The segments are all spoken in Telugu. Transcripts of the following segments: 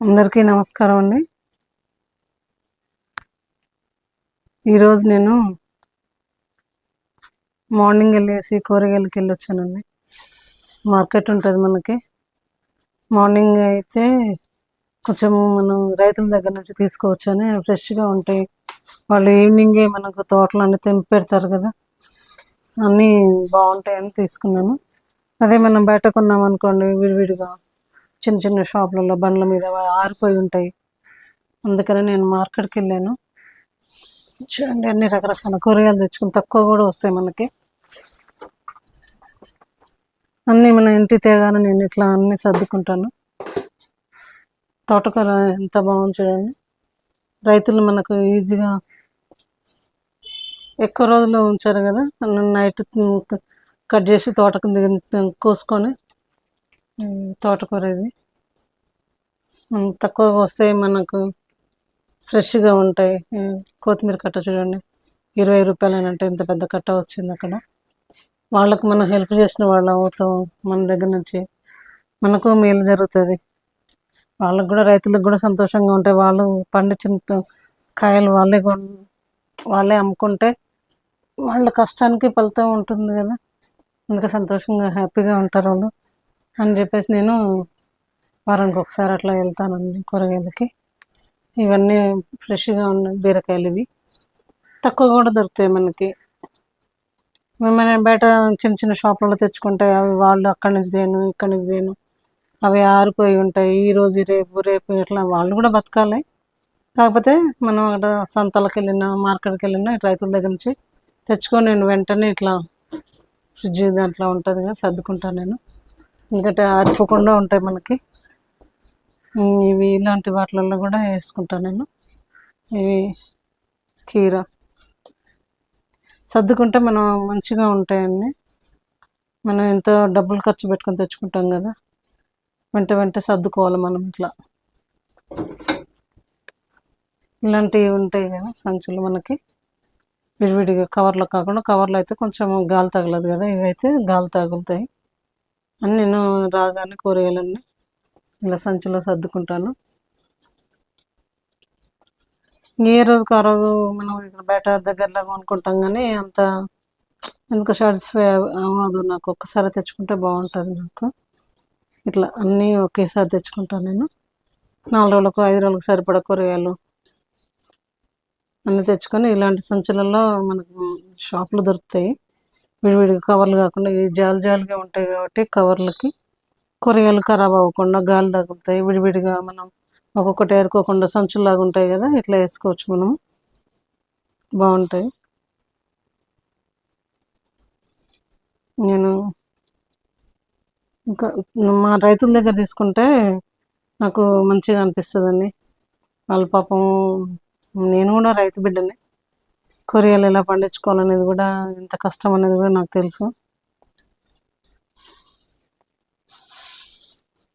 అందరికీ నమస్కారం అండి. ఈరోజు నేను మార్నింగ్ వెళ్ళేసి కూరగాయలకి వెళ్ళొచ్చానండి. మార్కెట్ ఉంటుంది మనకి. మార్నింగ్ అయితే కొంచెము మనం రైతుల దగ్గర నుంచి తీసుకోవచ్చని ఫ్రెష్గా ఉంటాయి. వాళ్ళు ఈవినింగే మనకు తోటలు అన్నీ తెంపి పెడతారు కదా. అన్నీ బాగుంటాయని తీసుకున్నాను. అదే మనం బయట కొన్నాం అనుకోండి విడివిడిగా చిన్న చిన్న షాపులలో బండ్ల మీద ఆరిపోయి ఉంటాయి. అందుకని నేను మార్కెట్కి వెళ్ళాను. చూడండి అన్ని రకరకాల కూరగాయలు తెచ్చుకుని తక్కువ కూడా వస్తాయి మనకి. అన్నీ మన ఇంటి తేగానే నేను ఇట్లా అన్నీ సర్దుకుంటాను. తోటకూర ఎంత బాగుంది చూడండి. రైతులు మనకు ఈజీగా ఎక్కువ రోజులు ఉంచారు కదా నైట్ కట్ చేసి తోటకు దిగి కోసుకొని తోటకూర ఇది. తక్కువగా వస్తే మనకు ఫ్రెష్గా ఉంటాయి. కొత్తిమీర కట్ట చూడండి. ఇరవై రూపాయలు అంటే ఇంత పెద్ద కట్ట వచ్చింది అక్కడ. వాళ్ళకు మనం హెల్ప్ చేసిన వాళ్ళు అవుతాం మన దగ్గర నుంచి. మనకు మేలు జరుగుతుంది. వాళ్ళకు కూడా రైతులకు కూడా సంతోషంగా ఉంటాయి వాళ్ళు పండించిన కాయలు వాళ్ళే వాళ్ళే అమ్ముకుంటే వాళ్ళ కష్టానికి ఫలితం ఉంటుంది కదా. అందుకే సంతోషంగా హ్యాపీగా ఉంటారు వాళ్ళు. అని చెప్పేసి నేను వారానికి ఒకసారి అట్లా వెళ్తానండి కూరగాయలకి. ఇవన్నీ ఫ్రెష్గా ఉన్నాయి బీరకాయలు ఇవి. తక్కువ కూడా దొరుకుతాయి మనకి. మనం బయట చిన్న చిన్న షాపులలో తెచ్చుకుంటే అవి వాళ్ళు అక్కడి నుంచి తేను ఇక్కడి నుంచి తేను. అవి ఆరిపోయి ఉంటాయి. ఈ రోజు రేపు రేపు ఇట్లా వాళ్ళు కూడా బతకాలి. కాకపోతే మనం అక్కడ సంతలకు వెళ్ళినా మార్కెట్కి వెళ్ళినా ఇట్లా రైతుల దగ్గర నుంచి తెచ్చుకొని నేను వెంటనే ఇట్లా ఫ్రిడ్జ్ దాంట్లో ఉంటుంది కదా సర్దుకుంటాను నేను. ఎందుకంటే ఆరిపోకుండా ఉంటాయి మనకి. ఇవి ఇలాంటి వాటిలలో కూడా వేసుకుంటాను నేను. ఇవి కీర. సర్దుకుంటే మనం మంచిగా ఉంటాయండి. మనం ఎంతో డబ్బులు ఖర్చు పెట్టుకొని తెచ్చుకుంటాం కదా. వెంట వెంట సర్దుకోవాలి మనం ఇట్లా. ఇలాంటివి ఉంటాయి కదా సంచులు మనకి. విడివిడిగా కవర్లో కాకుండా కవర్లో అయితే కొంచెం గాలి తగలదు కదా. ఇవైతే గాలి తగులుతాయి. అని నేను రాగానే కూరగాయలన్నీ ఇలా సంచిలో సర్దుకుంటాను. ఏ రోజుకి ఆ రోజు మనం ఇక్కడ బయట దగ్గరలో కొనుక్కుంటాం కానీ అంత ఎందుకు సాటిస్ఫై అవ్వదు నాకు. ఒక్కసారి తెచ్చుకుంటే బాగుంటుంది నాకు. ఇట్లా అన్నీ ఒకేసారి తెచ్చుకుంటాను నేను. నాలుగు రోజులకు ఐదు రోజులకు సరిపడా కూరగాయలు అన్నీ తెచ్చుకొని ఇలాంటి సంచులలో మనకు షాపులు దొరుకుతాయి. విడివిడిగా కవర్లు కాకుండా ఈ జాలు జాలుగా ఉంటాయి కాబట్టి కవర్లకి కూరగాయలు ఖరాబ్ అవ్వకుండా గాలి తగులుతాయి విడివిడిగా మనం ఒక్కొక్కటి ఏరుకోకుండా సంచుల్లాగా ఉంటాయి కదా ఇట్లా వేసుకోవచ్చు మనం. బాగుంటాయి. నేను ఇంకా మా రైతుల దగ్గర తీసుకుంటే నాకు మంచిగా అనిపిస్తుందండి. వాళ్ళ పాపం నేను కూడా రైతు బిడ్డని. కూరగాయలు ఎలా పండించుకోవాలనేది కూడా ఎంత కష్టం అనేది కూడా నాకు తెలుసు.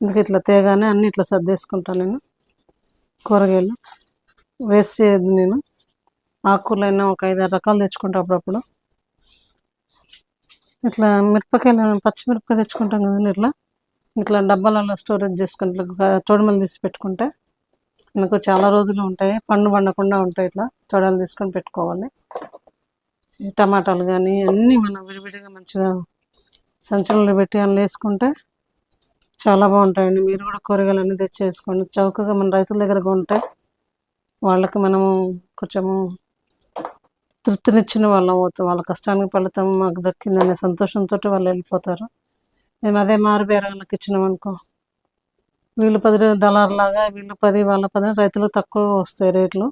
అందుకే ఇట్లా తేగానే అన్ని ఇట్లా సర్దేసుకుంటాను నేను కూరగాయలు. వేస్ట్ చేయదు నేను. ఆకుకూరలు అయినా ఒక ఐదు ఆరు రకాలు తెచ్చుకుంటా అప్పుడప్పుడు. ఇట్లా మిరపకాయలు పచ్చిమిరపకాయ తెచ్చుకుంటాం కదండి ఇట్లా. ఇట్లా డబ్బాలలో స్టోరేజ్ చేసుకుని ఇట్లా తీసి పెట్టుకుంటే మనకు చాలా రోజులు ఉంటాయి. పండు పండకుండా ఉంటాయి ఇట్లా. తోడలు తీసుకొని పెట్టుకోవాలి. టమాటాలు కానీ అన్నీ మనం విడివిడిగా మంచిగా సంచులలో పెట్టి అందులో వేసుకుంటే చాలా బాగుంటాయండి. మీరు కూడా కూరగాయలు అన్నీ తెచ్చేసుకోండి. చౌకగా మన రైతుల దగ్గర ఉంటే వాళ్ళకి మనము కొంచెము తృప్తినిచ్చిన వాళ్ళం అవుతాం. వాళ్ళ కష్టానికి ఫలితం మాకు దక్కిందనే సంతోషంతో వాళ్ళు వెళ్ళిపోతారు. మేము అదే మారు బేరాలకు ఇచ్చినాం అనుకో. వీళ్ళు పది దళారులాగా వీళ్ళు పది వాళ్ళ పది రైతులు తక్కువ వస్తాయి రేట్లు.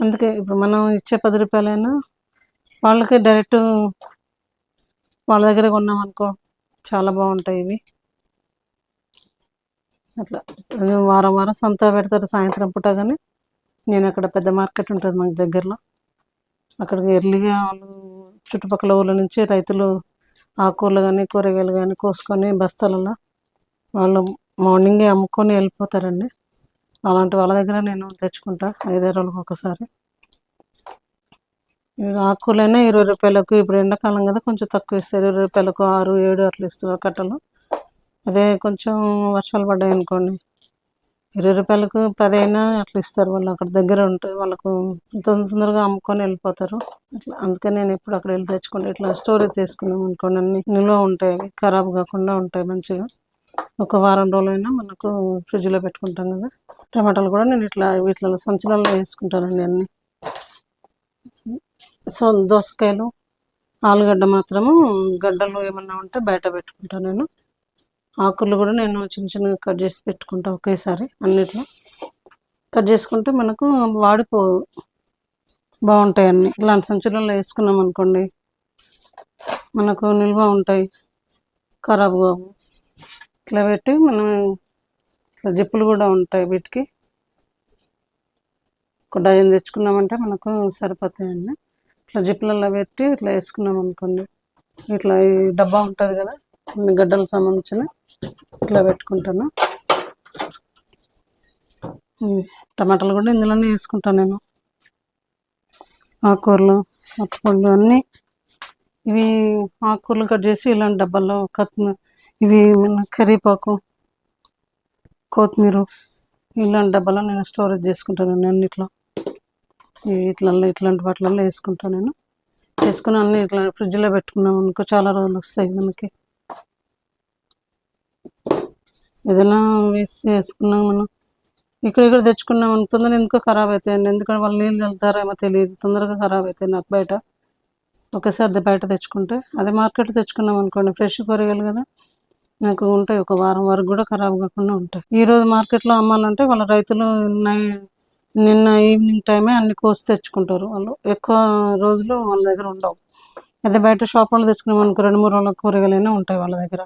అందుకే ఇప్పుడు మనం ఇచ్చే పది రూపాయలైనా వాళ్ళకి డైరెక్ట్ వాళ్ళ దగ్గర కొన్నాం అనుకో చాలా బాగుంటాయి ఇవి. అట్లా. వారం వారం సొంత పెడతారు సాయంత్రం పూట కానీ నేను అక్కడ పెద్ద మార్కెట్ ఉంటుంది మాకు దగ్గరలో. అక్కడికి ఎర్లీగా వాళ్ళు చుట్టుపక్కల ఊళ్ళ నుంచి రైతులు ఆకుకూరలు కానీ కూరగాయలు కానీ కోసుకొని బస్తాలలో వాళ్ళు మార్నింగే అమ్ముకొని వెళ్ళిపోతారండి. అలాంటి వాళ్ళ దగ్గర నేను తెచ్చుకుంటా ఐదారు రోజులకు ఒకసారి. ఆకుకూరలైనా ఇరవై రూపాయలకు ఇప్పుడు ఎండాకాలం కదా కొంచెం తక్కువ ఇస్తారు. ఇరవై రూపాయలకు ఆరు ఏడు అట్లా ఇస్తారు కట్టలు. అదే కొంచెం వర్షాలు పడ్డాయి అనుకోండి. ఇరవై రూపాయలకు పది అయినా అట్లా ఇస్తారు వాళ్ళు. అక్కడ దగ్గర ఉంటే వాళ్ళకు తొందర తొందరగా అమ్ముకొని వెళ్ళిపోతారు. అట్లా అందుకని నేను ఎప్పుడు అక్కడ వెళ్ళి తెచ్చుకుంటే. ఇట్లా స్టోరేజ్ తీసుకున్నాం అనుకోండి. అన్ని నిల్వ ఉంటాయి. ఖరాబ్ కాకుండా ఉంటాయి మంచిగా. ఒక వారం రోజులైనా మనకు ఫ్రిడ్జ్లో పెట్టుకుంటాం కదా. టమాటాలు కూడా నేను ఇట్లా వీటిలో సంచులలో వేసుకుంటానండి అన్ని. సో దోసకాయలు ఆలుగడ్డ మాత్రము గడ్డలు ఏమన్నా ఉంటే బయట పెట్టుకుంటాను నేను. ఆకులు కూడా నేను చిన్న చిన్నగా కట్ చేసి పెట్టుకుంటా ఒకేసారి అన్నిట్లో. కట్ చేసుకుంటే మనకు వాడిపోవు బాగుంటాయి అన్ని. ఇలాంటి సంచులలో వేసుకున్నాం అనుకోండి మనకు నిల్వ ఉంటాయి. ఖరాబ్ కావు. ఇట్లా పెట్టి మనం ఇట్లా జిప్పులు కూడా ఉంటాయి వీటికి. ఒక డజన్ తెచ్చుకున్నామంటే మనకు సరిపోతాయండి ఇట్లా జిప్పులలో పెట్టి ఇట్లా వేసుకున్నాం అనుకోండి ఇట్లా ఈ డబ్బా ఉంటుంది కదా గడ్డలకు సంబంధించిన ఇట్లా పెట్టుకుంటాను. టమాటాలు కూడా ఇందులోనే వేసుకుంటాను నేను. ఆకుకూరలు పళ్ళు అన్నీ ఇవి ఆకుకూరలు కట్ చేసి ఇలాంటి డబ్బాల్లో కత్ ఇవి మన కరివేపాకు కొత్తిమీర ఇలాంటి డబ్బాలో నేను స్టోరేజ్ చేసుకుంటాను అన్నిట్లో. ఇవి ఇట్లా ఇట్లాంటి వాటిలలో వేసుకుంటాను నేను. వేసుకుని అన్ని ఇట్లా ఫ్రిడ్జ్లో పెట్టుకున్నాం అనుకో చాలా రోజులు వస్తాయి మనకి. ఏదైనా వేస్ట్ చేసుకున్నాం మనం. ఇక్కడ ఇక్కడ తెచ్చుకున్నాం తొందరగా ఎందుకో ఖరాబ్ అవుతాయండి ఎందుకంటే వాళ్ళు నీళ్ళు వెళ్తారేమో తెలియదు. తొందరగా ఖరాబ్ అవుతాయి నాకు బయట. ఒకసారి బయట తెచ్చుకుంటే. అదే మార్కెట్లో తెచ్చుకున్నాం అనుకోండి. ఫ్రెష్ కూరగాయలు కదా. నాకు ఉంటాయి. ఒక వారం వరకు కూడా ఖరాబ్ కాకుండా ఉంటాయి. ఈ రోజు మార్కెట్లో అమ్మాలంటే వాళ్ళ రైతులు నై నిన్న ఈవినింగ్ టైమే అన్ని కోసి తెచ్చుకుంటారు. వాళ్ళు ఎక్కువ రోజులు వాళ్ళ దగ్గర ఉండవు. అదే బయట షాప్ వాళ్ళు తెచ్చుకున్నాం అనుకో రెండు మూడు రోజుల కూరగాయలైనా ఉంటాయి వాళ్ళ దగ్గర.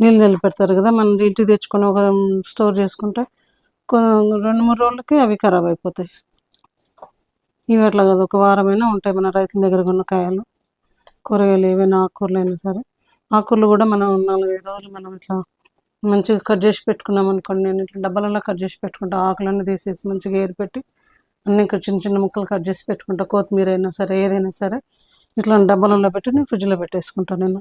నీళ్ళు నిలబెడతారు పెడతారు కదా మనం ఇంటికి తెచ్చుకొని ఒక స్టోర్ చేసుకుంటే కొ- రెండు మూడు రోజులకి అవి ఖరాబ్ అయిపోతాయి. ఇవి అట్లా కాదు ఒక వారమైనా ఉంటాయి మన రైతుల దగ్గర ఉన్న కాయలు కూరగాయలు ఏవైనా ఆకుకూరలు అయినా సరే. ఆకుకూరలు కూడా మనం నాలుగైదు రోజులు మనం ఇట్లా మంచిగా కట్ చేసి పెట్టుకున్నాం అనుకోండి నేను ఇట్లా డబ్బాలలో కట్ చేసి పెట్టుకుంటా ఆకులన్నీ తీసేసి మంచిగా ఏరిపెట్టి అన్ని ఇంకా చిన్న చిన్న ముక్కలు కట్ చేసి పెట్టుకుంటా కొత్తిమీర అయినా సరే ఏదైనా సరే ఇట్లా డబ్బాలలో పెట్టి నేను ఫ్రిడ్జ్లో పెట్టేసుకుంటాను నేను.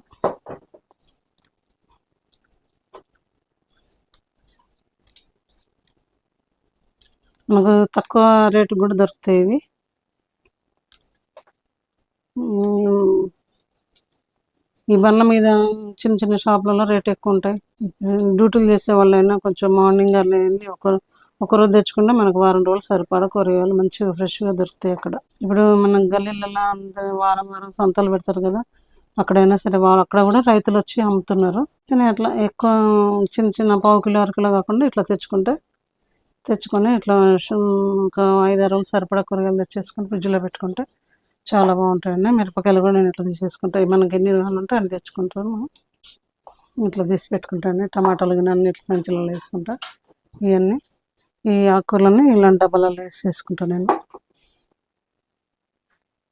మనకు తక్కువ రేటు కూడా దొరుకుతాయి ఇవి. ఈ బండ్ల మీద చిన్న చిన్న షాపులలో రేట్ ఎక్కువ ఉంటాయి. డ్యూటీలు చేసే వాళ్ళైనా కొంచెం మార్నింగ్ అలా వెళ్ళి ఒక ఒకరోజు తెచ్చుకుంటే మనకు వారం రోజులు సరిపడా కూరగాయలు మంచిగా ఫ్రెష్గా దొరుకుతాయి అక్కడ. ఇప్పుడు మన గల్లీలలో అంత వారం వారం సంతలు పెడతారు కదా అక్కడైనా సరే వాళ్ళు అక్కడ కూడా రైతులు వచ్చి అమ్ముతున్నారు. కానీ అట్లా ఎక్కువ చిన్న చిన్న పావు కిలో అరకిలో కాకుండా ఇట్లా తెచ్చుకుంటే తెచ్చుకొని ఇట్లా ఒక ఐదు ఆరు రోజులు సరిపడా కూరగాయలు తెచ్చేసుకొని ఫ్రిడ్జ్లో పెట్టుకుంటే చాలా బాగుంటాయండి. మిరపకాయలు కూడా నేను ఇట్లా తీసేసుకుంటా. మనకి ఎన్ని రోజులు ఉంటే అన్ని తెచ్చుకుంటాను. ఇట్లా తీసి పెట్టుకుంటాను టమాటాలు కానీ అన్ని ఇట్లా సంచులలో వేసుకుంటా. ఇవన్నీ ఈ ఆకుకూరలన్నీ ఇలాంటి డబ్బాలలో వేసేసుకుంటాను నేను.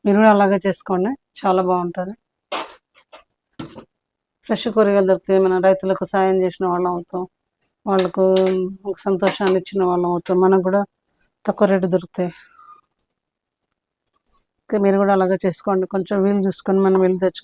మీరు కూడా అలాగే చేసుకోండి. చాలా బాగుంటుంది. ఫ్రెష్ కూరగాయలు దొరుకుతాయి మన రైతులకు సాయం చేసిన వాళ్ళం అవుతాం. వాళ్ళకు సంతోషాన్ని ఇచ్చిన వాళ్ళం అవుతాం. మనకు కూడా తక్కువ రేటు దొరుకుతాయి. ఇంకా మీరు కూడా అలాగే చేసుకోండి. కొంచెం వీలు చూసుకొని మనం వెళ్ళి తెచ్చుకుంటాం